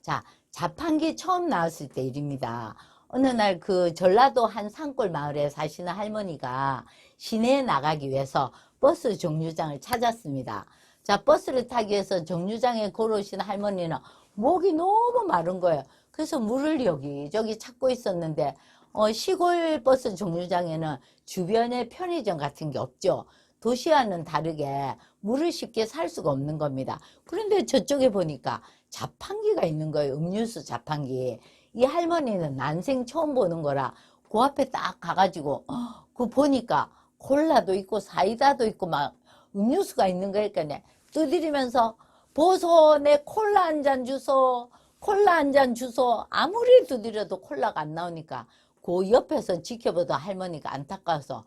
자, 자판기 처음 나왔을 때 일입니다. 어느 날 그 전라도 한 산골 마을에 사시는 할머니가 시내에 나가기 위해서 버스 정류장을 찾았습니다. 자, 버스를 타기 위해서 정류장에 걸어오신 할머니는 목이 너무 마른 거예요. 그래서 물을 여기저기 찾고 있었는데, 어, 시골 버스 정류장에는 주변에 편의점 같은 게 없죠. 도시와는 다르게 물을 쉽게 살 수가 없는 겁니다. 그런데 저쪽에 보니까 자판기가 있는 거예요. 음료수 자판기. 이 할머니는 난생 처음 보는 거라 그 앞에 딱 가가지고 어, 그 보니까 콜라도 있고 사이다도 있고 막 음료수가 있는 거니까 네, 두드리면서 보소 내 콜라 한 잔 주소 콜라 한 잔 주소 아무리 두드려도 콜라가 안 나오니까 그 옆에서 지켜보던 할머니가 안타까워서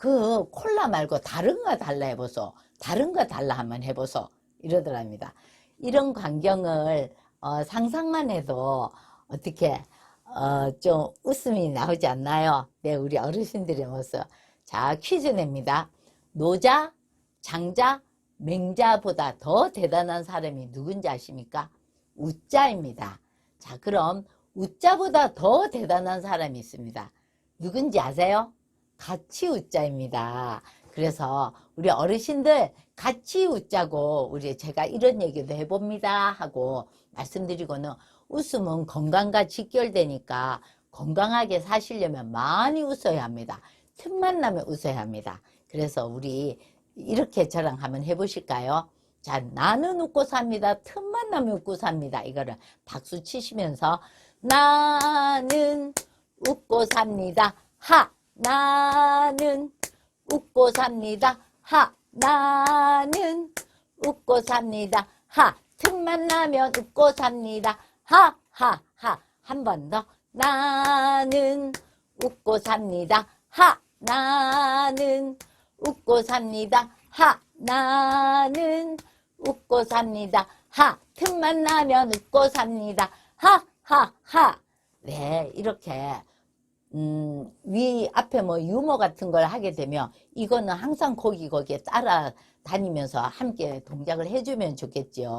그 콜라 말고 다른 거 달라 해보소. 다른 거 달라 한번 해보소. 이러더랍니다. 이런 광경을 어, 상상만 해도 어떻게 어, 좀 웃음이 나오지 않나요? 네, 우리 어르신들의 모습. 자, 퀴즈 냅니다. 노자, 장자, 맹자보다 더 대단한 사람이 누군지 아십니까? 우자입니다. 자, 그럼 우자보다 더 대단한 사람이 있습니다. 누군지 아세요? 같이 웃자입니다. 그래서 우리 어르신들 같이 웃자고 우리 제가 이런 얘기도 해봅니다 하고 말씀드리고는 웃음은 건강과 직결되니까 건강하게 사시려면 많이 웃어야 합니다. 틈만 나면 웃어야 합니다. 그래서 우리 이렇게 저랑 한번 해보실까요? 자, 나는 웃고 삽니다. 틈만 나면 웃고 삽니다. 이거를 박수 치시면서 나는 웃고 삽니다. 하! 나는 웃고 삽니다. 하! 나는 웃고 삽니다. 하! 틈만 나면 웃고 삽니다. 하! 하! 하! 한 번 더. 나는 웃고 삽니다. 하! 나는 웃고 삽니다. 하! 나는 웃고 삽니다. 하! 틈만 나면 웃고 삽니다. 하! 하! 하! 네, 이렇게 음, 위 앞에 뭐 유머 같은 걸 하게 되면 이거는 항상 거기 거기에 따라 다니면서 함께 동작을 해주면 좋겠지요.